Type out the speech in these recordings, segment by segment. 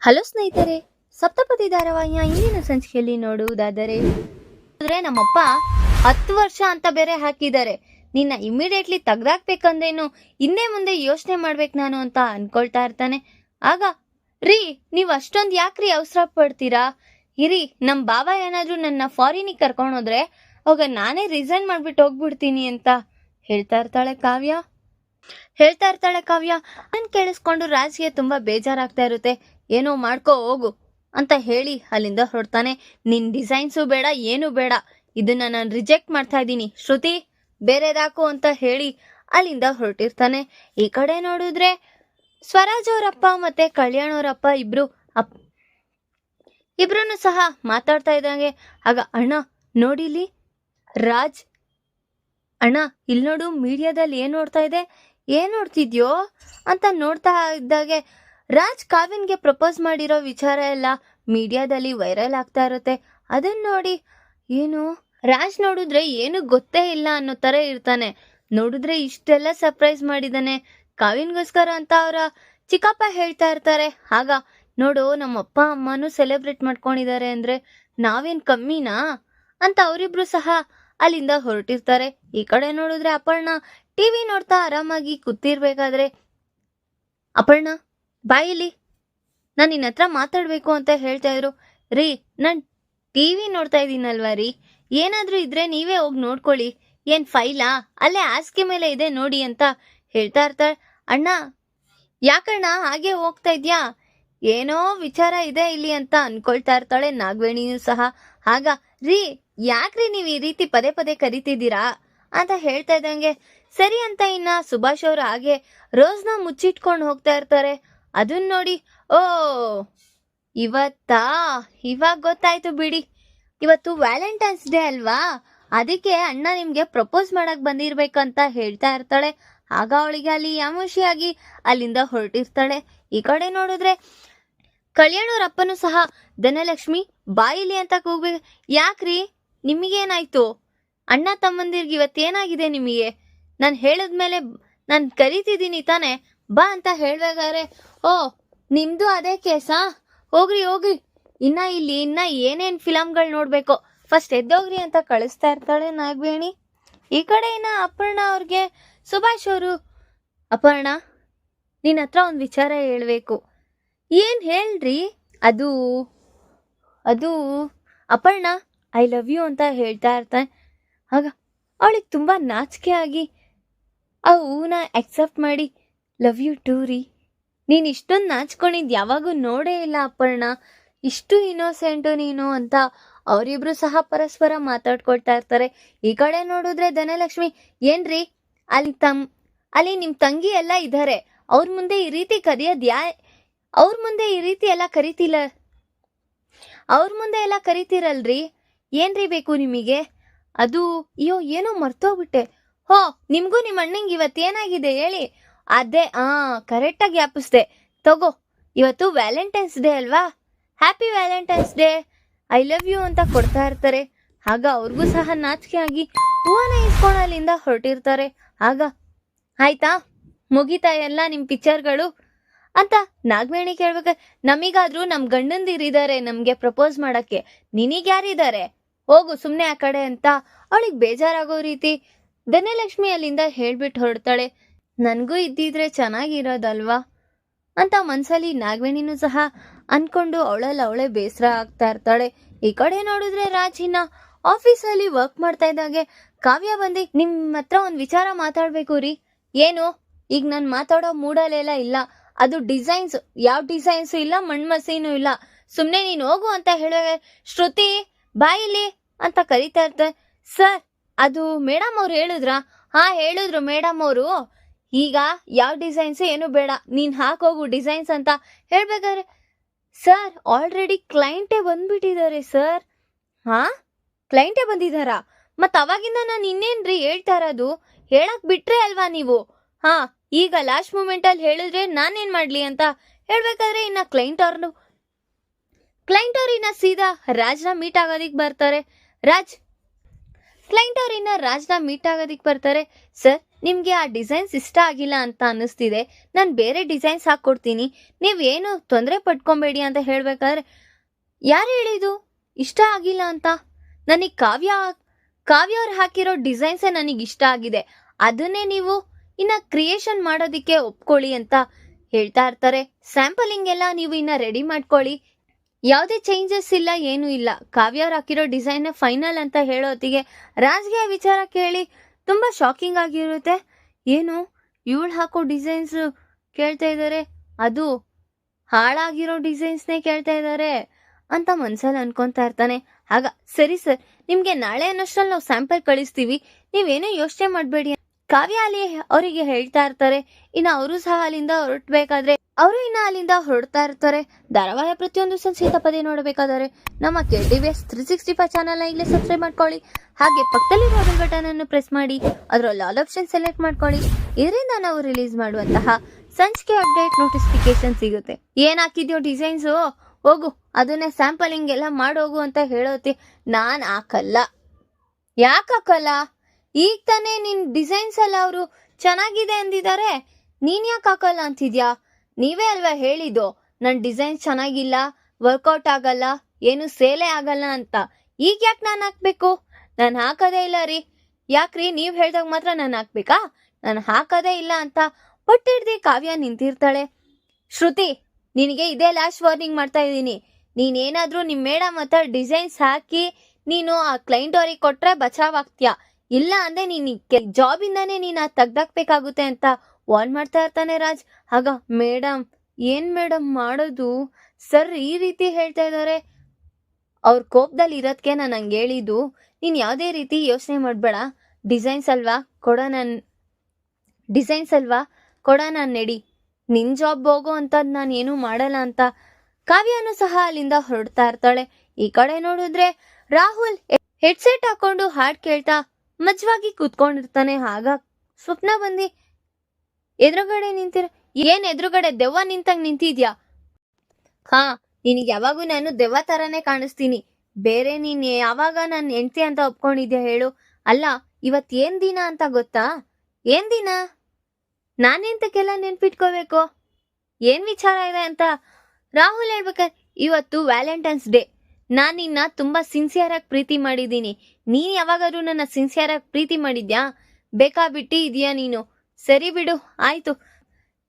Hello ಸ್ನೇಹಿತರೆ ಸಪ್ತಪತಿ ಧಾರಾವಾಹಿಯ ಇಂದಿನ ಸಂಚಿಕೆಯಲ್ಲಿ ನೋಡುವುದಾದರೆ ನಮ್ಮಪ್ಪ ಹತ್ತು ವರ್ಷ ಅಂತ ಬೇರೆ ಹಾಕಿದ್ದಾರೆ. ನಿನ್ನ ಇಮಿಡಿಯೇಟ್ಲಿ ತೆಗ್ದಾಕ್ಬೇಕಂದ್ರೇನು ಹಿಂದೆ ಮುಂದೆ ಯೋಚನೆ ಮಾಡ್ಬೇಕು ನಾನು ಅಂತ ಅನ್ಕೊಳ್ತಾ ಇರ್ತಾನೆ. ಆಗ, ರೀ, ನೀವು ಅಷ್ಟೊಂದು ಯಾಕ್ರಿ ಅವಸರ ಪಡ್ತೀರಾ? ಇರಿ ನಮ್ಮ ಬಾಬಾ ಏನಾದ್ರೂ ನನ್ನ ಫಾರಿನಿಗೆ ಕರ್ಕೊಂಡು ಹೋದ್ರೆ, ಅವಾಗ ನಾನೇ ರಿಸೈನ್ ಮಾಡ್ಬಿಟ್ಟು ಹೋಗ್ಬಿಡ್ತೀನಿ ಅಂತ ಹೇಳ್ತಾ ಇರ್ತಾಳೆ ಕಾವ್ಯ. ಹೇಳ್ತಾ ಇರ್ತಾಳೆ ಕಾವ್ಯ. ನನ್ ಕೇಳಿಸ್ಕೊಂಡು ರಾಜ್ಗೆ ತುಂಬಾ ಬೇಜಾರಾಗ್ತಾ ಇರುತ್ತೆ. ಏನೋ ಮಾಡ್ಕೋ ಹೋಗು ಅಂತ ಹೇಳಿ ಅಲ್ಲಿಂದ ಹೊರಡ್ತಾನೆ. ನಿನ್ ಡಿಸೈನ್ಸು ಬೇಡ, ಏನು ಬೇಡ. ಇದನ್ನ ನಾನು ರಿಜೆಕ್ಟ್ ಮಾಡ್ತಾ ಇದ್ದೀನಿ. ಶ್ರುತಿ, ಬೇರೆದಾಕು ಅಂತ ಹೇಳಿ ಅಲ್ಲಿಂದ ಹೊರಟಿರ್ತಾನೆ. ಈ ಕಡೆ ನೋಡಿದ್ರೆ ಸ್ವರಾಜ್ ಅವರಪ್ಪ ಮತ್ತೆ ಕಲ್ಯಾಣ್ ಅವರಪ್ಪ ಇಬ್ರು ಅಪ್ ಇಬ್ರು ಸಹ ಮಾತಾಡ್ತಾ ಇದ್ದಂಗೆ. ಆಗ ಅಣ್ಣ ನೋಡಿಲಿ ರಾಜ್, ಅಣ್ಣ ಇಲ್ಲಿ ನೋಡು ಮೀಡಿಯಾದಲ್ಲಿ ಏನ್ ನೋಡ್ತಾ ಇದೆ? ಏನ್ ನೋಡ್ತಿದ್ಯೋ ಅಂತ ನೋಡ್ತಾ ಇದ್ದಾಗೆ ರಾಜ್ ಕಾವ್ಯನ್ಗೆ ಪ್ರಪೋಸ್ ಮಾಡಿರೋ ವಿಚಾರ ಎಲ್ಲ ಮೀಡಿಯಾದಲ್ಲಿ ವೈರಲ್ ಆಗ್ತಾ ಇರುತ್ತೆ. ಅದನ್ನ ನೋಡಿ ಏನು ರಾಜ್ ನೋಡಿದ್ರೆ ಏನು ಗೊತ್ತೇ ಇಲ್ಲ ಅನ್ನೋ ತರ ಇರ್ತಾನೆ. ನೋಡಿದ್ರೆ ಇಷ್ಟೆಲ್ಲ ಸರ್ಪ್ರೈಸ್ ಮಾಡಿದಾನೆ ಕಾವ್ಯನ್ಗೋಸ್ಕರ ಅಂತ ಅವರ ಚಿಕ್ಕಪ್ಪ ಹೇಳ್ತಾ ಇರ್ತಾರೆ. ಆಗ ನೋಡು ನಮ್ಮ ಅಪ್ಪ ಅಮ್ಮನೂ ಸೆಲೆಬ್ರೇಟ್ ಮಾಡ್ಕೊಂಡಿದ್ದಾರೆ ಅಂದ್ರೆ ನಾವೇನ್ ಕಮ್ಮಿನಾ? ಅಂತ ಅವರಿಬ್ರು ಸಹ ಅಲ್ಲಿಂದ ಹೊರಟಿರ್ತಾರೆ. ಈ ಕಡೆ ನೋಡಿದ್ರೆ ಅಪರ್ಣ ಟಿವಿ ನೋಡ್ತಾ ಆರಾಮಾಗಿ ಕೂತಿರ್ಬೇಕಾದ್ರೆ. ಅಪರ್ಣ ಬಾಯಿಲಿ, ನಾನು ನಿನ್ನ ಹತ್ರ ಮಾತಾಡಬೇಕು ಅಂತ ಹೇಳ್ತಾ ಇದ್ರು. ರೀ, ನಾನು ಟಿವಿ ನೋಡ್ತಾ ಇದ್ದೀನಲ್ವಾ ರೀ? ಏನಾದ್ರೂ ಇದ್ರೆ ನೀವೇ ಹೋಗಿ ನೋಡ್ಕೊಳ್ಳಿ. ಏನ್ ಫೈಲಾ? ಅಲ್ಲೇ ಹಾಸಿಗೆ ಮೇಲೆ ಇದೆ ನೋಡಿ ಅಂತ ಹೇಳ್ತಾ ಇರ್ತಾಳೆ. ಅಣ್ಣ, ಯಾಕಣ್ಣ ಹಾಗೆ ಹೋಗ್ತಾ ಇದ್ಯಾ? ಏನೋ ವಿಚಾರ ಇದೆ ಇಲ್ಲಿ ಅಂತ ಅನ್ಕೊಳ್ತಾ ಇರ್ತಾಳೆ ನಾಗವೇಣಿಯೂ ಸಹ. ಆಗ, ರೀ, ಯಾಕ್ರಿ ನೀವು ಈ ರೀತಿ ಪದೇ ಪದೇ ಕರಿತಿದ್ದೀರಾ? ಅಂತ ಹೇಳ್ತಾ ಇದ್ದಂಗೆ, ಸರಿ ಅಂತ ಇನ್ನ ಸುಭಾಷ್ ಅವರು ಹಾಗೆ ರೋಸ್ನ ಮುಚ್ಚಿಟ್ಕೊಂಡು ಹೋಗ್ತಾ ಇರ್ತಾರೆ. ಅದನ್ನ ನೋಡಿ, ಓ, ಇವತ್ತಾ? ಇವಾಗ ಗೊತ್ತಾಯ್ತು ಬಿಡಿ. ಇವತ್ತು ವ್ಯಾಲೆಂಟೈನ್ಸ್ ಡೇ ಅಲ್ವಾ? ಅದಕ್ಕೆ ಅಣ್ಣ ನಿಮ್ಗೆ ಪ್ರಪೋಸ್ ಮಾಡಕ್ ಬಂದಿರ್ಬೇಕಂತ ಹೇಳ್ತಾ ಇರ್ತಾಳೆ. ಆಗ ಅವಳಿಗೆ ಅಲ್ಲಿ ಯಾಮುಷಿಯಾಗಿ ಅಲ್ಲಿಂದ ಹೊರಟಿರ್ತಾಳೆ. ಈ ಕಡೆ ನೋಡಿದ್ರೆ ಕಲ್ಯಾಣೂರ್ ಅಪ್ಪನೂ ಸಹ ಧನಲಕ್ಷ್ಮಿ ಬಾಯಿಲಿ ಅಂತ ಕೂಗ್ಬೇಕು ಯಾಕ್ರಿ? ನಿಮಗೇನಾಯ್ತು? ಅಣ್ಣ ತಮ್ಮಂದಿರ್ಗೆ ಇವತ್ತೇನಾಗಿದೆ ನಿಮಗೆ? ನಾನು ಹೇಳಿದ್ಮೇಲೆ ನಾನು ಕರಿತಿದ್ದೀನಿ ತಾನೆ. ಬಾ ಅಂತ ಹೇಳ್ಬೇಕಾದ್ರೆ, ಓ, ನಿಮ್ದು ಅದೇ ಕೇಸಾ? ಹೋಗ್ರಿ ಹೋಗ್ರಿ. ಇನ್ನ ಇಲ್ಲಿ, ಇನ್ನ ಏನೇನ್ ಫಿಲಮ್ಗಳು ನೋಡ್ಬೇಕು? ಫಸ್ಟ್ ಎದ್ದೋಗ್ರಿ ಅಂತ ಕಳಿಸ್ತಾ ಇರ್ತಾಳೆ ನಾಗವೇಣಿ. ಈ ಕಡೆ ಇನ್ನ ಅಪರ್ಣ ಅವ್ರಿಗೆ ಸುಭಾಷ್ ಅವರು, ಅಪರ್ಣ ನಿನ್ನ ಹತ್ರ ಒಂದು ವಿಚಾರ ಹೇಳ್ಬೇಕು. ಏನ್ ಹೇಳ್ರಿ? ಅದು ಅದು, ಅಪರ್ಣ, ಐ ಲವ್ ಯು ಅಂತ ಹೇಳ್ತಾ ಇರ್ತಾನೆ ಆಗ, ಅವಳಿಗೆ ತುಂಬ ನಾಚಿಕೆ ಆಗಿ, ಆ ಹೂನ ಅಕ್ಸೆಪ್ಟ್ ಮಾಡಿ ಲವ್ ಯು ಟೂ ರೀ. ನೀನು ಇಷ್ಟೊಂದು ನಾಚ್ಕೊಂಡಿದ್ದು ಯಾವಾಗೂ ನೋಡೇ ಇಲ್ಲ ಅಪ್ಪರ್ಣ ಇಷ್ಟು ಇನ್ನೋಸೆಂಟು ನೀನು ಅಂತ ಅವರಿಬ್ರು ಸಹ ಪರಸ್ಪರ ಮಾತಾಡ್ಕೊಳ್ತಾ ಇರ್ತಾರೆ. ಈ ಕಡೆ ನೋಡಿದ್ರೆ ಧನಲಕ್ಷ್ಮಿ ಏನ್ರಿ ಅಲ್ಲಿ ತಮ್, ಅಲ್ಲಿ ನಿಮ್ಮ ತಂಗಿ ಎಲ್ಲ ಇದ್ದಾರೆ ಅವ್ರ ಮುಂದೆ ಈ ರೀತಿ ಕರೆಯೋದು ಯಾ, ಅವ್ರ ಮುಂದೆ ಈ ರೀತಿ ಎಲ್ಲ ಕರಿತಿಲ್ಲ ಅವ್ರ ಮುಂದೆ ಎಲ್ಲ ಕರಿತೀರಲ್ರಿ? ಏನ್ರಿ ಬೇಕು ನಿಮಗೆ? ಅದು, ಅಯ್ಯೋ, ಏನೋ ಮರ್ತೋಗ್ಬಿಟ್ಟೆ. ಹೋ, ನಿಮಗೂ ನಿಮ್ಮ ಅಣ್ಣಂಗೆ ಇವತ್ತೇನಾಗಿದೆ ಹೇಳಿ? ಅದೇ, ಆ ಕರೆಕ್ಟಾಗಿ ಜ್ಞಾಪಿಸ್ದೆ ತಗೋ, ಇವತ್ತು ವ್ಯಾಲೆಂಟೈನ್ಸ್ ಡೇ ಅಲ್ವಾ? Happy Valentine's day I love you ಅಂತ ಕೊಡ್ತಾ ಇರ್ತಾರೆ. ಆಗ ಅವ್ರಿಗೂ ಸಹ ನಾಚಿಕೆ ಆಗಿ ಹೂವನ ಇಸ್ಕೊಂಡು ಅಲ್ಲಿಂದ ಹೊರಟಿರ್ತಾರೆ. ಆಗ, ಆಯ್ತಾ? ಮುಗಿತಾ ಎಲ್ಲ ನಿಮ್ಮ ಪಿಕ್ಚರ್ಗಳು ಅಂತ ನಾಗವೇಣಿ ಕೇಳ್ಬೇಕು, ನಮಗಾದ್ರೂ ನಮ್ಮ ಗಂಡಂದಿರಿದ್ದಾರೆ ನಮಗೆ ಪ್ರಪೋಸ್ ಮಾಡಕ್ಕೆ. ನಿನಗೆ ಯಾರಿದ್ದಾರೆ ಹೋಗು ಸುಮ್ಮನೆ ಆ ಕಡೆ ಅಂತ. ಅವಳಿಗೆ ಬೇಜಾರಾಗೋ ರೀತಿ ಧನಲಕ್ಷ್ಮಿ ಅಲ್ಲಿಂದ ಹೇಳ್ಬಿಟ್ಟು ಹೊರಡ್ತಾಳೆ. ನನಗೂ ಇದ್ದಿದ್ರೆ ಚೆನ್ನಾಗಿರೋದಲ್ವಾ? ಅಂತ ಮನ್ಸಲ್ಲಿ ನಾಗವೇಣಿನೂ ಸಹ ಅಂದ್ಕೊಂಡು ಅವಳಲ್ಲಿ ಅವಳೇ ಬೇಸರ ಆಗ್ತಾ ಇರ್ತಾಳೆ. ಈ ಕಡೆ ನೋಡಿದ್ರೆ ರಾಜಿನ ಆಫೀಸಲ್ಲಿ ವರ್ಕ್ ಮಾಡ್ತಾ ಇದ್ದಾಗೆ. ಕಾವ್ಯ ಬಂದು ನಿಮ್ಮ ಹತ್ರ ಒಂದು ವಿಚಾರ ಮಾತಾಡಬೇಕು ರೀ. ಏನು? ಈಗ ನಾನು ಮಾತಾಡೋ ಮೂಡಲ್ಲೆಲ್ಲ ಇಲ್ಲ. ಅದು ಡಿಸೈನ್ಸ್, ಯಾವ ಡಿಸೈನ್ಸ್ ಇಲ್ಲ, ಮಣ್ಮಸೀನು ಇಲ್ಲ. ಸುಮ್ಮನೆ ನೀನು ಹೋಗು ಅಂತ ಹೇಳೋ, ಶ್ರುತಿ ಬಾಯಿಲಿ ಅಂತ ಕರಿತಾ ಇರ್ತಾರೆ ಸರ್, ಅದು ಮೇಡಮ್ ಅವ್ರು ಹೇಳಿದ್ರಾ? ಹಾ, ಹೇಳಿದ್ರು ಮೇಡಮ್ ಅವರು. ಈಗ ಯಾವ ಡಿಸೈನ್ಸ್ ಏನು ಬೇಡ, ನೀನು ಹಾಕೋಗು ಡಿಸೈನ್ಸ್ ಅಂತ ಹೇಳ್ಬೇಕಾದ್ರೆ ಸರ್ ಆಲ್ರೆಡಿ ಕ್ಲೈಂಟೇ ಬಂದ್ಬಿಟ್ಟಿದ್ದಾರೆ ಸರ್ ಹಾಂ? ಕ್ಲೈಂಟೇ ಬಂದಿದ್ದಾರಾ? ಮತ್ತು ಅವಾಗಿಂದ ನಾನು ಇನ್ನೇನ್ರಿ ಹೇಳ್ತಾ ಇರೋದು? ಹೇಳಕ್ ಬಿಟ್ರೆ ಅಲ್ವಾ ನೀವು? ಹಾಂ, ಈಗ ಲಾಸ್ಟ್ ಮೂಮೆಂಟಲ್ಲಿ ಹೇಳಿದ್ರೆ ನಾನೇನು ಮಾಡ್ಲಿ ಅಂತ ಹೇಳ್ಬೇಕಾದ್ರೆ ಇನ್ನು ಕ್ಲೈಂಟ್ ಅವ್ರನ್ನು ಕ್ಲೈಂಟ್ ಅವ್ರು ಇನ್ನ ಸೀದಾ ರಾಜ್ನ ಮೀಟ್ ಆಗೋದಿಕ್ ಬರ್ತಾರೆ. ರಾಜ್ ಕ್ಲೈಂಟ್ ಅವ್ರು ಇನ್ನ ರಾಜ್ನ ಮೀಟ್ ಆಗೋದಿಕ್ ಬರ್ತಾರೆ. ಸರ್ ನಿಮಗೆ ಆ ಡಿಸೈನ್ಸ್ ಇಷ್ಟ ಆಗಿಲ್ಲ ಅಂತ ಅನ್ನಿಸ್ತಿದೆ. ನಾನು ಬೇರೆ ಡಿಸೈನ್ಸ್ ಹಾಕ್ಕೊಡ್ತೀನಿ ಏನು ತೊಂದರೆ ಪಡ್ಕೊಬೇಡಿ ಅಂತ ಹೇಳಬೇಕಾದ್ರೆ, ಯಾರು ಹೇಳಿದು ಇಷ್ಟ ಆಗಿಲ್ಲ ಅಂತ. ನನಗೆ ಕಾವ್ಯ ಕಾವ್ಯ ಅವ್ರು ಹಾಕಿರೋ ಡಿಸೈನ್ಸೇ ನನಗೆ ಇಷ್ಟ ಆಗಿದೆ. ಅದನ್ನೇ ನೀವು ಇನ್ನು ಕ್ರಿಯೇಷನ್ ಮಾಡೋದಕ್ಕೆ ಒಪ್ಕೊಳ್ಳಿ ಅಂತ ಹೇಳ್ತಾ ಇರ್ತಾರೆ. ಸ್ಯಾಂಪಲಿಂಗ್ ಎಲ್ಲ ನೀವು ಇನ್ನು ರೆಡಿ ಮಾಡ್ಕೊಳ್ಳಿ. ಯಾವುದೇ ಚೇಂಜಸ್ ಇಲ್ಲ, ಏನೂ ಇಲ್ಲ. ಕಾವ್ಯ ಅವ್ರು ಹಾಕಿರೋ ಡಿಸೈನ್ ಫೈನಲ್ ಅಂತ ಹೇಳೋ ಹೊತ್ತಿಗೆ ರಾಜ್ಗೆ ವಿಚಾರ ಕೇಳಿ ತುಂಬ ಶಾಕಿಂಗ್ ಆಗಿರುತ್ತೆ. ಏನು? ಇವಳು ಹಾಕೋ ಡಿಸೈನ್ಸ್ ಕೇಳ್ತಾ ಇದ್ದಾರೆ ಅದು ಹಾಳಾಗಿರೋ ಡಿಸೈನ್ಸ್ನೇ ಕೇಳ್ತಾ ಇದ್ದಾರೆ ಅಂತ ಮನ್ಸಲ್ಲಿ ಅನ್ಕೊಂತಾ ಇರ್ತಾನೆ. ಆಗ ಸರಿ ಸರ್, ನಿಮಗೆ ನಾಳೆ ಅನ್ನೋಷ್ಟ್ರಲ್ಲಿ ನಾವು ಸ್ಯಾಂಪಲ್ ಕಳಿಸ್ತೀವಿ. ನೀವೇನೋ ಯೋಚನೆ ಮಾಡಬೇಡಿ ಕಾವ್ಯ ಅಲ್ಲಿ ಅವರಿಗೆ ಹೇಳ್ತಾ ಇರ್ತಾರೆ. ಇನ್ನು ಅವರು ಸಹ ಅಲ್ಲಿಂದ ಹೊರಟ್ಬೇಕಾದ್ರೆ ಅವರು ಇನ್ನ ಅಲ್ಲಿಂದ ಹೊರಡ್ತಾ ಇರ್ತಾರೆ. ಧಾರಾವಾಹಿ ಪ್ರತಿಯೊಂದು ಸಂಸ್ಕೃತ ಪದೇ ನೋಡಬೇಕಾದರೆ ನಮ್ಮ K T V S three sixty five ಚಾನಲ್ನ ಈಗಲೇ ಸಬ್ಸ್ಕ್ರೈಬ್ ಮಾಡ್ಕೊಳ್ಳಿ. ಹಾಗೆ ಪಕ್ಕದಲ್ಲಿರೋ ಬೆಲ್ ಬಟನ್ ಅನ್ನು ಪ್ರೆಸ್ ಮಾಡಿ. ಅದರಲ್ಲಿ ಆಲ್ ಆಪ್ಷನ್ ಸೆಲೆಕ್ಟ್ ಮಾಡ್ಕೊಳ್ಳಿ. ಇದರಿಂದ ನಾವು ರಿಲೀಸ್ ಮಾಡುವಂತಹ ಸಂಚಿಕೆ ಅಪ್ಡೇಟ್ ನೋಟಿಫಿಕೇಶನ್ ಸಿಗುತ್ತೆ. ಏನ್ ಹಾಕಿದ್ಯೋ ಡಿಸೈನ್ಸು ಹೋಗು, ಅದನ್ನೇ ಸ್ಯಾಂಪಲಿಂಗ್ ಎಲ್ಲ ಮಾಡೋಗು ಅಂತ ಹೇಳೋತಿ. ನಾನು ಹಾಕಲ್ಲ. ಯಾಕೆ ಹಾಕಲ್ಲ? ಈಗ ತಾನೇ ನಿನ್ ಡಿಸೈನ್ಸ್ ಎಲ್ಲ ಅವರು ಚೆನ್ನಾಗಿದೆ ಅಂದಿದ್ದಾರೆ ನೀನ್ ಯಾಕೆ ಹಾಕಲ್ಲ ಅಂತಿದ್ಯಾ? ನೀವೇ ಅಲ್ವಾ ಹೇಳಿದ್ದು? ನನ್ನ ಡಿಸೈನ್ ಚೆನ್ನಾಗಿಲ್ಲ ವರ್ಕೌಟ್ ಆಗಲ್ಲ, ಏನು ಸೇಲೆ ಆಗಲ್ಲ ಅಂತ. ಈಗ ಯಾಕೆ ನಾನು ಹಾಕ್ಬೇಕು? ನಾನು ಹಾಕೋದೇ ಇಲ್ಲ ರೀ. ಯಾಕ್ರಿ? ನೀವು ಹೇಳ್ದಾಗ ಮಾತ್ರ ನಾನು ಹಾಕ್ಬೇಕಾ? ನಾನು ಹಾಕೋದೇ ಇಲ್ಲ ಅಂತ ಪಟ್ಟಿಡ್ದಿ ಕಾವ್ಯ ನಿಂತಿರ್ತಾಳೆ. ಶ್ರುತಿ, ನಿನಗೆ ಇದೇ ಲಾಸ್ಟ್ ವಾರ್ನಿಂಗ್ ಮಾಡ್ತಾ ಇದ್ದೀನಿ. ನೀನೇನಾದರೂ ನಿಮ್ಮ ಮೇಡಮ್ ಹತ್ರ ಡಿಸೈನ್ಸ್ ಹಾಕಿ ನೀನು ಆ ಕ್ಲೈಂಟ್ ಅವ್ರಿಗೆ ಬಚಾವ್ ಆಗ್ತೀಯಾ? ಇಲ್ಲ ಅಂದ್ರೆ ನೀನು ಜಾಬಿಂದಾನೇ ನೀನು ತೆಗ್ದಾಕ್ಬೇಕಾಗುತ್ತೆ ಅಂತ ವಾರ್ನ್ ಮಾಡ್ತಾ ಇರ್ತಾನೆ ರಾಜ್. ಆಗ ಮೇಡಮ್, ಏನ್ ಮೇಡಮ್ ಮಾಡೋದು? ಸರ್, ಈ ರೀತಿ ಹೇಳ್ತಾ ಇದ್ದಾರೆ. ಅವ್ರ ಕೋಪದಲ್ಲಿ ಇರೋದಕ್ಕೆ ನಾನು ಹಂಗೆ ಹೇಳಿದ್ದು. ನೀನು ಯಾವುದೇ ರೀತಿ ಯೋಚನೆ ಮಾಡಬೇಡ. ಡಿಸೈನ್ಸ್ ಅಲ್ವಾ? ಕೊಡ ನಾನು, ಡಿಸೈನ್ಸ್ ಅಲ್ವಾ? ಕೊಡ ನಾನು ನೆಡಿ. ನಿನ್ ಜಾಬ್ ಹೋಗೋ ಅಂಥದ್ದು ನಾನು ಏನೂ ಮಾಡಲ್ಲ ಅಂತ ಕಾವ್ಯನೂ ಸಹ ಅಲ್ಲಿಂದ ಹೊರಡ್ತಾ ಇರ್ತಾಳೆ. ಈ ಕಡೆ ನೋಡಿದ್ರೆ ರಾಹುಲ್ ಹೆಡ್ಸೆಟ್ ಹಾಕೊಂಡು ಹಾಡ್ ಕೇಳ್ತಾ ಮಜ್ವಾಗಿ ಕೂತ್ಕೊಂಡಿರ್ತಾನೆ. ಆಗ ಸ್ವಪ್ನ ಬಂದಿ, ಎದುರುಗಡೆ ನಿಂತಿರ ಏನ್ ಎದುರುಗಡೆ? ದೆವ್ವ ನಿಂತಂಗ್ ನಿಂತಿದ್ಯಾ? ಹಾ, ನಿನಗೆ ಯಾವಾಗೂ ನಾನು ದೆವ್ವ ತರಾನೇ ಕಾಣಿಸ್ತೀನಿ. ಬೇರೆ ನೀನ್ ಯಾವಾಗ ನನ್ನ ಹೆಂಡ್ತಿ ಅಂತ ಒಪ್ಕೊಂಡಿದ್ಯಾ ಹೇಳು. ಅಲ್ಲ, ಇವತ್ ಏನ್ ದಿನ ಅಂತ ಗೊತ್ತಾ? ಏನ್ ದಿನ? ನಾನೆಂತಕ್ಕೆಲ್ಲ ನೆನ್ಪಿಟ್ಕೋಬೇಕು? ಏನ್ ವಿಚಾರ ಇದೆ ಅಂತ? ರಾಹುಲ್ ಹೇಳ್ಬೇಕಾದ್ರೆ ಇವತ್ತು ವ್ಯಾಲೆಂಟೈನ್ಸ್ ಡೇ. ನಾನು ನಿನ್ನ ತುಂಬಾ ಸಿನ್ಸಿಯರ್ ಆಗಿ ಪ್ರೀತಿ ಮಾಡಿದ್ದೀನಿ. ನೀನ್ ಯಾವಾಗಾದ್ರೂ ನನ್ನ ಸಿನ್ಸಿಯರ್ ಆಗಿ ಪ್ರೀತಿ ಮಾಡಿದ್ಯಾ? ಬೇಕಾ ಬಿಟ್ಟಿ ಇದೆಯಾ ನೀನು? ಸರಿ ಬಿಡು, ಆಯ್ತು.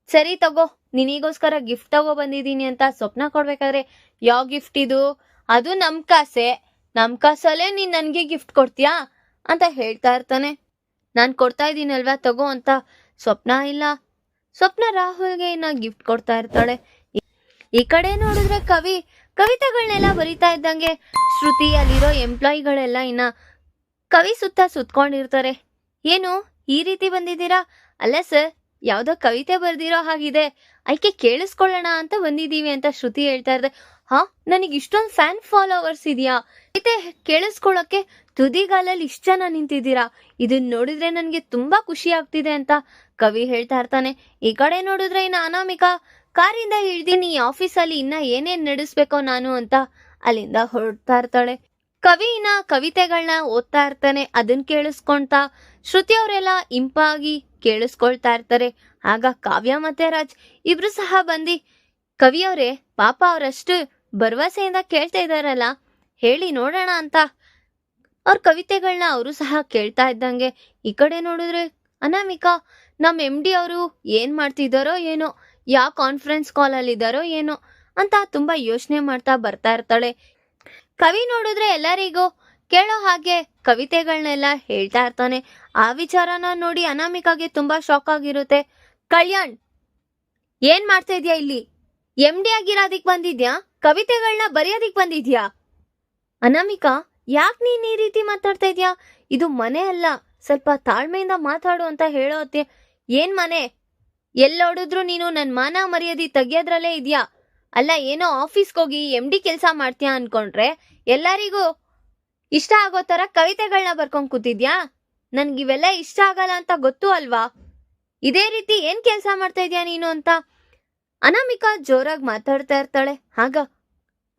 ಸರಿ ತಗೋ, ನಿನಗೋಸ್ಕರ ಗಿಫ್ಟ್ ತಗೋ ಬಂದಿದ್ದೀನಿ ಅಂತ ಸ್ವಪ್ನ ಕೊಡ್ಬೇಕಾದ್ರೆ ಯಾವ ಗಿಫ್ಟ್ ಇದು? ಅದು ನಮ್ ಕಾಸೆ. ನಮ್ ಕಾಸಲ್ಲೇ ನೀನ್ ನನ್ಗೆ ಗಿಫ್ಟ್ ಕೊಡ್ತೀಯಾ? ಅಂತ ಹೇಳ್ತಾ ಇರ್ತಾನೆ. ನಾನ್ ಕೊಡ್ತಾ ಇದ್ದೀನಲ್ವಾ ತಗೋ ಅಂತ ಸ್ವಪ್ನ ಇಲ್ಲ. ಸ್ವಪ್ನ ರಾಹುಲ್ಗೆ ಇನ್ನ ಗಿಫ್ಟ್ ಕೊಡ್ತಾ ಇರ್ತಾಳೆ. ಈ ಕಡೆ ನೋಡಿದ್ರೆ ಕವಿ ಕವಿತೆಗಳನ್ನೆಲ್ಲ ಬರಿತಾ ಇದ್ದಂಗೆ ಶ್ರುತಿ, ಅಲ್ಲಿರೋ ಎಂಪ್ಲಾಯಿಗಳೆಲ್ಲ ಇನ್ನ ಕವಿ ಸುತ್ತ ಸುತ್ಕೊಂಡಿರ್ತಾರೆ. ಏನು, ಈ ರೀತಿ ಬಂದಿದ್ದೀರಾ? ಅಲ್ಲ ಸರ್, ಯಾವ್ದೋ ಕವಿತೆ ಬರ್ದಿರೋ ಹಾಗಿದೆ. ಆಯ್ಕೆ ಕೇಳಿಸ್ಕೊಳ್ಳೋಣ ಅಂತ ಬಂದಿದ್ದೀವಿ ಅಂತ ಶ್ರುತಿ ಹೇಳ್ತಾ ಇರ್ದೆ. ಹಾ, ನನಗೆ ಇಷ್ಟೊಂದು ಫ್ಯಾನ್ ಫಾಲೋವರ್ಸ್ ಇದೆಯಾ? ಕವಿತೆ ಕೇಳಿಸ್ಕೊಳ್ಳೋಕೆ ತುದಿಗಾಲಲ್ಲಿ ಇಷ್ಟು ಜನ ನಿಂತಿದ್ದೀರಾ? ಇದನ್ನ ನೋಡಿದ್ರೆ ನನಗೆ ತುಂಬಾ ಖುಷಿ ಆಗ್ತಿದೆ ಅಂತ ಕವಿ ಹೇಳ್ತಾ ಇರ್ತಾನೆ. ಈ ಕಡೆ ನೋಡಿದ್ರೆ ಇನ್ನು ಅನಾಮಿಕಾ ಕಾರಿಂದ ಹಿಡ್ದಿನಿ ಈ ಆಫೀಸಲ್ಲಿ ಇನ್ನ ಏನೇನ್ ನಡೆಸ್ಬೇಕೋ ನಾನು ಅಂತ ಅಲ್ಲಿಂದ ಹೊರಡ್ತಾ ಇರ್ತಾಳೆ. ಕವಿನ ಕವಿತೆಗಳನ್ನ ಓದ್ತಾ ಇರ್ತಾನೆ ಅದನ್ನ ಕೇಳಿಸ್ಕೊಂತಾ ಶ್ರುತಿ ಅವರೆಲ್ಲ ಇಂಪಾಗಿ ಕೇಳಿಸ್ಕೊಳ್ತಾ ಇರ್ತಾರೆ. ಆಗ ಕಾವ್ಯ ಮತ್ತೆ ರಾಜ್ ಇಬ್ರು ಸಹ ಬಂದಿ ಕವಿಯವರೇ ಪಾಪ ಅವರಷ್ಟು ಭರವಸೆಯಿಂದ ಕೇಳ್ತಾ ಇದಾರಲ್ಲ, ಹೇಳಿ ನೋಡೋಣ ಅಂತ. ಅವ್ರ ಕವಿತೆಗಳನ್ನ ಅವರು ಸಹ ಕೇಳ್ತಾ ಇದ್ದಂಗೆ, ಈ ಕಡೆ ನೋಡಿದ್ರೆ ಅನಾಮಿಕಾ ನಮ್ಮ ಎಂ ಡಿ ಅವರು ಏನ್ ಮಾಡ್ತಿದ್ದಾರೋ ಏನೋ ಯಾವ ಕಾನ್ಫರೆನ್ಸ್ ಕಾಲ್ ಅಲ್ಲಿ ಇದಾರೋ ಏನೋ ಅಂತ ತುಂಬಾ ಯೋಚನೆ ಮಾಡ್ತಾ ಬರ್ತಾ ಇರ್ತಾಳೆ. ಕವಿ ನೋಡಿದ್ರೆ ಎಲ್ಲರಿಗೂ ಕೇಳೋ ಹಾಗೆ ಕವಿತೆಗಳನ್ನೆಲ್ಲ ಹೇಳ್ತಾ ಇರ್ತಾನೆ. ಆ ವಿಚಾರನ ನೋಡಿ ಅನಾಮಿಕಾಗೆ ತುಂಬಾ ಶಾಕ್ ಆಗಿರುತ್ತೆ. ಕಲ್ಯಾಣ್, ಏನ್ ಮಾಡ್ತಾ ಇದ್ಯಾ ಇಲ್ಲಿ? ಎಂ ಡಿ ಆಗಿರೋದಿಕ್ ಬಂದಿದ್ಯಾ? ಕವಿತೆಗಳನ್ನ ಬರೆಯೋದಿಕ್ ಬಂದಿದ್ಯಾ? ಅನಾಮಿಕಾ, ಯಾಕೆ ನೀನ್ ಈ ರೀತಿ ಮಾತಾಡ್ತಾ ಇದ್ಯಾ? ಇದು ಮನೆ ಅಲ್ಲ. ಸ್ವಲ್ಪ ತಾಳ್ಮೆಯಿಂದ ಮಾತಾಡು ಅಂತ ಹೇಳೋತ್ತೆ ಏನ್ ಮನೆ? ಎಲ್ಲೋಡಿದ್ರು ನೀನು ನನ್ನ ಮಾನ ಮರ್ಯಾದೆ ತೆಗಿಯೋದ್ರಲ್ಲೇ ಇದ್ಯಾ? ಅಲ್ಲ, ಏನೋ ಆಫೀಸ್ಗೆ ಹೋಗಿ ಎಂ ಡಿ ಕೆಲಸ ಮಾಡ್ತೀಯಾ ಅನ್ಕೊಂಡ್ರೆ ಎಲ್ಲರಿಗೂ ಇಷ್ಟ ಆಗೋ ತರ ಕವಿತೆಗಳನ್ನ ಬರ್ಕೊಂಡು ಕೂತಿದ್ಯಾ? ನನ್ಗಿವೆಲ್ಲ ಇಷ್ಟ ಆಗಲ್ಲ ಅಂತ ಗೊತ್ತು ಅಲ್ವಾ? ಇದೇ ರೀತಿ ಏನ್ ಕೆಲಸ ಮಾಡ್ತಾ ಇದ್ಯಾ ನೀನು ಅಂತ? ಅನಾಮಿಕಾ ಜೋರಾಗಿ ಮಾತಾಡ್ತಾ ಇರ್ತಾಳೆ. ಆಗ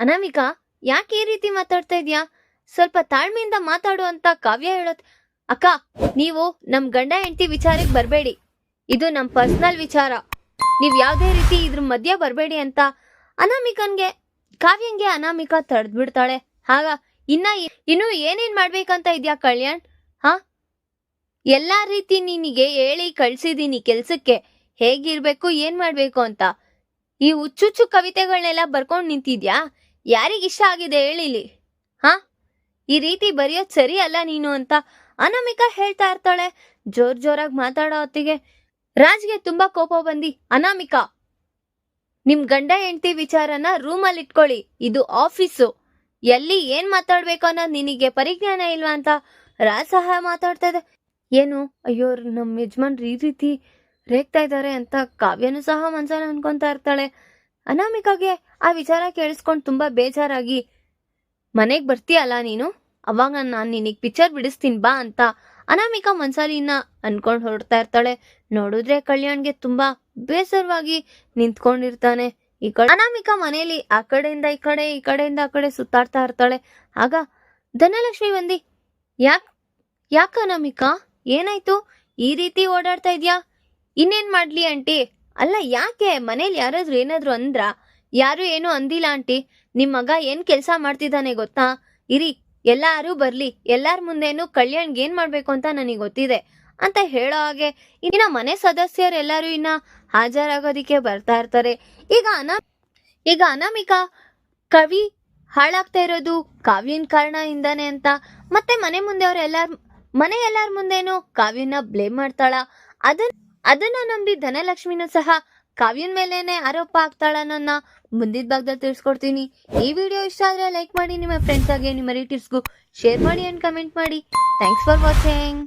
ಅನಾಮಿಕಾ, ಯಾಕೆ ಈ ರೀತಿ ಮಾತಾಡ್ತಾ ಇದೀಯಾ? ಸ್ವಲ್ಪ ತಾಳ್ಮೆಯಿಂದ ಮಾತಾಡು ಅಂತ ಕಾವ್ಯ ಹೇಳೋತ್ ಅಕ್ಕ, ನೀವು ನಮ್ ಗಂಡ ಹೆಂಡತಿ ವಿಚಾರಕ್ಕೆ ಬರಬೇಡಿ. ಇದು ನಮ್ಮ ಪರ್ಸನಲ್ ವಿಚಾರ. ನೀವು ಯಾವುದೇ ರೀತಿ ಇದ್ರ ಮಧ್ಯ ಬರಬೇಡಿ ಅಂತ ಅನಾಮಿಕನ್ಗೆ, ಕಾವ್ಯಂಗೆ ಅನಾಮಿಕಾ ತಡೆದ್ಬಿಡ್ತಾಳೆ. ಆಗ ಇನ್ನ ಇನ್ನು ಏನೇನ್ ಮಾಡ್ಬೇಕಂತ ಇದ್ಯಾ ಕಲ್ಯಾಣ್? ಹಾ? ಎಲ್ಲಾ ರೀತಿ ನಿನಗೆ ಹೇಳಿ ಕಳ್ಸಿದೀನಿ ಕೆಲ್ಸಕ್ಕೆ. ಹೇಗಿರ್ಬೇಕು, ಏನ್ ಮಾಡ್ಬೇಕು ಅಂತ. ಈ ಹುಚ್ಚುಚ್ಚು ಕವಿತೆಗಳನ್ನೆಲ್ಲ ಬರ್ಕೊಂಡು ನಿಂತಿದ್ಯಾ? ಯಾರಿಗಿಷ್ಟ ಆಗಿದೆ ಹೇಳಿಲಿ? ಹಾ? ಈ ರೀತಿ ಬರೆಯೋದ್ ಸರಿ ಅಲ್ಲ ನೀನು ಅಂತ ಅನಾಮಿಕಾ ಹೇಳ್ತಾ ಇರ್ತಾಳೆ. ಜೋರ್ ಜೋರಾಗಿ ಮಾತಾಡೋ ಹೊತ್ತಿಗೆ ರಾಜ್ಗೆ ತುಂಬಾ ಕೋಪ ಬಂದಿ, ಅನಾಮಿಕಾ. ನಿಮ್ ಗಂಡ ಹೆಂಡತಿ ವಿಚಾರನ ರೂಮಲ್ಲಿ ಇಟ್ಕೊಳ್ಳಿ, ಇದು ಆಫೀಸು. ಎಲ್ಲಿ ಏನ್ ಮಾತಾಡ್ಬೇಕು ಅನ್ನೋ ನಿನಗೆ ಪರಿಜ್ಞಾನ ಇಲ್ವಾ ಅಂತ ರಾಜ್ ಸಹ ಮಾತಾಡ್ತಾ ಇದೆ. ಏನು? ಅಯ್ಯೋ ನಮ್ಮ ಯಜಮಾನ್ರು ಈ ರೀತಿ ರೇಗ್ತಾ ಇದ್ದಾರೆ ಅಂತ ಕಾವ್ಯನು ಸಹ ಮನ್ಸಲ್ಲಿ ಅನ್ಕೊಂತಾ ಇರ್ತಾಳೆ. ಅನಾಮಿಕಾಗೆ ಆ ವಿಚಾರ ಕೇಳಿಸ್ಕೊಂಡು ತುಂಬಾ ಬೇಜಾರಾಗಿ, ಮನೆಗೆ ಬರ್ತೀಯಲ್ಲ ನೀನು? ಅವಾಗ ನಾನು ನಿನಗೆ ಪಿಕ್ಚರ್ ಬಿಡಿಸ್ತೀನಿ ಬಾ ಅಂತ ಅನಾಮಿಕಾ ಮನ್ಸಾಲಿನ ಅನ್ಕೊಂಡು ಹೊರಡ್ತಾ ಇರ್ತಾಳೆ. ನೋಡಿದ್ರೆ ಕಲ್ಯಾಣ್ಗೆ ತುಂಬಾ ಬೇಸರವಾಗಿ ನಿಂತ್ಕೊಂಡಿರ್ತಾನೆ. ಈ ಕಡೆ ಅನಾಮಿಕಾ ಮನೆಯಲ್ಲಿ ಆ ಕಡೆಯಿಂದ ಈ ಕಡೆ, ಈ ಕಡೆಯಿಂದ ಆ ಕಡೆ ಸುತ್ತಾಡ್ತಾ ಇರ್ತಾಳೆ. ಆಗ ಧನಲಕ್ಷ್ಮಿ ಬಂದಿ, ಯಾಕ್, ಯಾಕ ಅನಾಮಿಕಾ? ಏನಾಯ್ತು? ಈ ರೀತಿ ಓಡಾಡ್ತಾ ಇದ್ಯಾ? ಇನ್ನೇನ್ ಮಾಡ್ಲಿ ಆಂಟಿ? ಅಲ್ಲ, ಯಾಕೆ? ಮನೇಲಿ ಯಾರಾದ್ರೂ ಏನಾದ್ರು ಅಂದ್ರ? ಯಾರು ಏನು ಅಂದಿಲ್ಲ ಆಂಟಿ. ನಿಮ್ಮ ಮಗ ಏನ್ ಕೆಲಸ ಮಾಡ್ತಿದ್ದಾನೆ ಗೊತ್ತಾ? ಇರಿ ಎಲ್ಲಾರು ಬರ್ಲಿ, ಎಲ್ಲಾರ ಮುಂದೇನು ಕಲ್ಯಾಣ್ಗೆ ಏನ್ ಮಾಡ್ಬೇಕು ಅಂತ ನನಗೆ ಗೊತ್ತಿದೆ ಅಂತ ಹೇಳೋ ಹಾಗೆ ಇನ್ನ ಮನೆ ಸದಸ್ಯರೆಲ್ಲರೂ ಇನ್ನ ಹಾಜರಾಗೋದಿಕ್ಕೆ ಬರ್ತಾ ಇರ್ತಾರೆ. ಈಗ ಅನಾ, ಈಗ ಅನಾಮಿಕ ಕವಿ ಹಾಳಾಗ್ತಾ ಇರೋದು ಕಾವ್ಯನ್ ಕಾರಣದಿಂದಾನೆ ಅಂತ. ಮತ್ತೆ ಮನೆ ಮುಂದೆ ಅವ್ರ ಎಲ್ಲಾರ್, ಮನೆ ಎಲ್ಲಾರ ಮುಂದೇನು ಕಾವ್ಯನ ಬ್ಲೇಮ್ ಮಾಡ್ತಾಳ. ಅದನ್ನ ಅದನ್ನ ನಂಬಿ ಧನಲಕ್ಷ್ಮಿನೂ ಸಹ ಕಾವ್ಯನ್ ಮೇಲೇನೆ ಆರೋಪ ಆಗ್ತಾಳನ್ನ ಮುಂದಿದ ಭಾಗದಲ್ಲಿ ತಿಳಿಸ್ಕೊಡ್ತೀನಿ. ಈ ವಿಡಿಯೋ ಇಷ್ಟ ಆದ್ರೆ ಲೈಕ್ ಮಾಡಿ, ನಿಮ್ಮ ಫ್ರೆಂಡ್ಸ್ ಆಗಿ, ನಿಮ್ಮ ರಿಲೇಟಿವ್ಸ್ಗೂ ಶೇರ್ ಮಾಡಿ ಅಂಡ್ ಕಮೆಂಟ್ ಮಾಡಿ. Thanks for watching